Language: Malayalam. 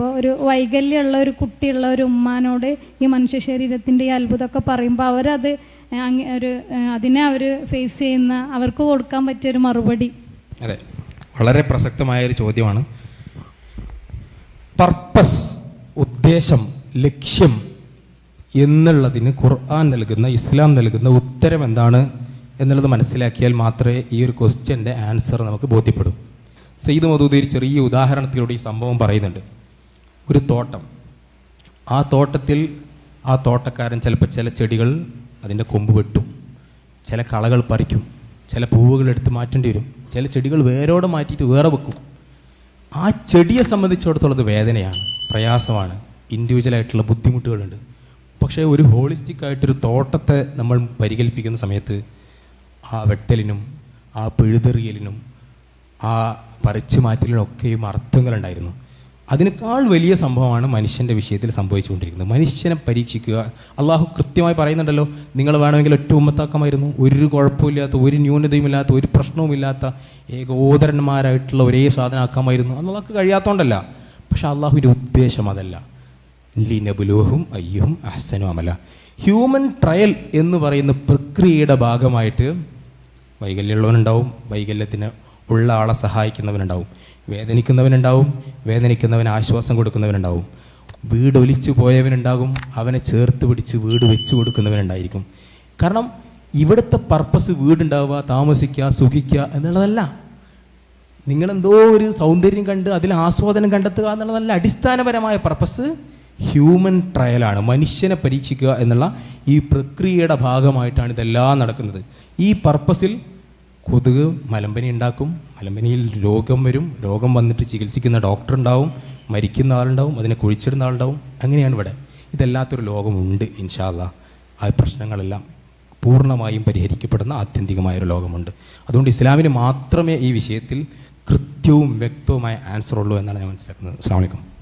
അപ്പോൾ ഒരു വൈകല്യമുള്ള ഒരു കുട്ടിയുള്ള ഒരു ഉമ്മാനോട് ഈ മനുഷ്യ ശരീരത്തിന്റെ ഈ അത്ഭുതമൊക്കെ പറയുമ്പോൾ അവരത് ഒരു അതിനെ അവർ ഫേസ് ചെയ്യുന്ന അവർക്ക് കൊടുക്കാൻ പറ്റിയ ഒരു മറുപടി. അതെ. വളരെ പ്രസക്തമായ ഒരു ചോദ്യമാണ്. പർപ്പസ് ഉദ്ദേശം ലക്ഷ്യം എന്നുള്ളതിന് ഖുർആൻ നൽകുന്ന ഇസ്ലാം നൽകുന്ന ഉത്തരം എന്താണ് എന്നുള്ളത് മനസ്സിലാക്കിയാൽ മാത്രമേ ഈ ഒരു ക്വസ്റ്റ്യന്റെ ആൻസർ നമുക്ക് ബോധ്യപ്പെടൂ. സെയ്ദ് മധൂദ് ചെറിയ ഉദാഹരണത്തിലൂടെ ഈ സംഭവം പറയുന്നുണ്ട്. ഒരു തോട്ടം. ആ തോട്ടത്തിൽ ആ തോട്ടക്കാരൻ ചിലപ്പോൾ ചില ചെടികൾ അതിന്റെ കൊമ്പ് വെട്ടും. ചില കളകൾ പറിക്കും. ചില പൂവുകൾ എടുത്ത് മാറ്റേണ്ടി വരും. ചില ചെടികൾ വേരോടെ മാറ്റിയിട്ട് വേറെ വെക്കും. ആ ചെടിയെ സംബന്ധിച്ചിടത്തോളം വേദനയാണ്. പ്രയാസമാണ്. ഇൻഡിവിജ്വലായിട്ടുള്ള ബുദ്ധിമുട്ടുകളുണ്ട്. പക്ഷേ ഒരു ഹോളിസ്റ്റിക് ആയിട്ടൊരു തോട്ടത്തെ നമ്മൾ പരികൽപ്പിക്കുന്ന സമയത്ത് ആ വെട്ടലിനും ആ പിഴുതെറിയലിനും ആ പറിച്ചു മാറ്റലിനൊക്കെയും അർത്ഥങ്ങളുണ്ടായിരുന്നു. അതിനേക്കാൾ വലിയ സംഭവമാണ് മനുഷ്യന്റെ വിഷയത്തിൽ സംഭവിച്ചുകൊണ്ടിരിക്കുന്നത്. മനുഷ്യനെ പരീക്ഷിക്കുക. അള്ളാഹു കൃത്യമായി പറയുന്നുണ്ടല്ലോ നിങ്ങൾ വേണമെങ്കിൽ ഒറ്റ ഉമ്മത്താക്കമായിരുന്നു. ഒരു കുഴപ്പമില്ലാത്ത ഒരു ന്യൂനതയുമില്ലാത്ത ഒരു പ്രശ്നവുമില്ലാത്ത ഏകോദരന്മാരായിട്ടുള്ള ഒരേ സാധനം ആക്കാമായിരുന്നു അള്ളാഹ്ക്ക് കഴിയാത്തതുകൊണ്ടല്ല പക്ഷെ അള്ളാഹുവിന്റെ ഉദ്ദേശം അതല്ല. ലിനബുലോഹും അയ്യഹും അഹ്സനും അമല. ഹ്യൂമൻ ട്രയൽ എന്ന് പറയുന്ന പ്രക്രിയയുടെ ഭാഗമായിട്ട് വൈകല്യമുള്ളവനുണ്ടാവും. വൈകല്യത്തിന് ഉള്ള ആളെ സഹായിക്കുന്നവനുണ്ടാവും. വേദനിക്കുന്നവനുണ്ടാവും വേദനിക്കുന്നവന് ആശ്വാസം കൊടുക്കുന്നവനുണ്ടാവും. വീട് ഒലിച്ചു പോയവനുണ്ടാകും അവനെ ചേർത്ത് പിടിച്ച് വീട് വെച്ചു കൊടുക്കുന്നവനുണ്ടായിരിക്കും. കാരണം ഇവിടുത്തെ പർപ്പസ് വീടുണ്ടാവുക താമസിക്കുക സുഖിക്കുക എന്നുള്ളതല്ല. നിങ്ങളെന്തോ ഒരു സൗന്ദര്യം കണ്ട് അതിൽ ആസ്വാദനം കണ്ടെത്തുക എന്നുള്ളതല്ല. അടിസ്ഥാനപരമായ പർപ്പസ് ഹ്യൂമൻ ട്രയലാണ് മനുഷ്യനെ പരീക്ഷിക്കുക എന്നുള്ള ഈ പ്രക്രിയയുടെ ഭാഗമായിട്ടാണ് ഇതെല്ലാം നടക്കുന്നത്. ഈ പർപ്പസിൽ കൊതുക് മലമ്പനി ഉണ്ടാക്കും. മലമ്പനിയിൽ രോഗം വരും. രോഗം വന്നിട്ട് ചികിത്സിക്കുന്ന ഡോക്ടർ ഉണ്ടാവും. മരിക്കുന്ന ആളുണ്ടാവും. അതിനെ കുഴിച്ചിടുന്ന ആളുണ്ടാവും. അങ്ങനെയാണ് ഇവിടെ. ഇതല്ലാത്തൊരു ലോകമുണ്ട് ഇൻഷാല്ല ആ പ്രശ്നങ്ങളെല്ലാം പൂർണമായും പരിഹരിക്കപ്പെടുന്ന ആത്യന്തികമായൊരു ലോകമുണ്ട്. അതുകൊണ്ട് ഇസ്ലാമിന് മാത്രമേ ഈ വിഷയത്തിൽ കൃത്യവും വ്യക്തവുമായ ആൻസർ ഉള്ളൂ എന്നാണ് ഞാൻ മനസ്സിലാക്കുന്നത്. അസ്സാം വലൈക്കും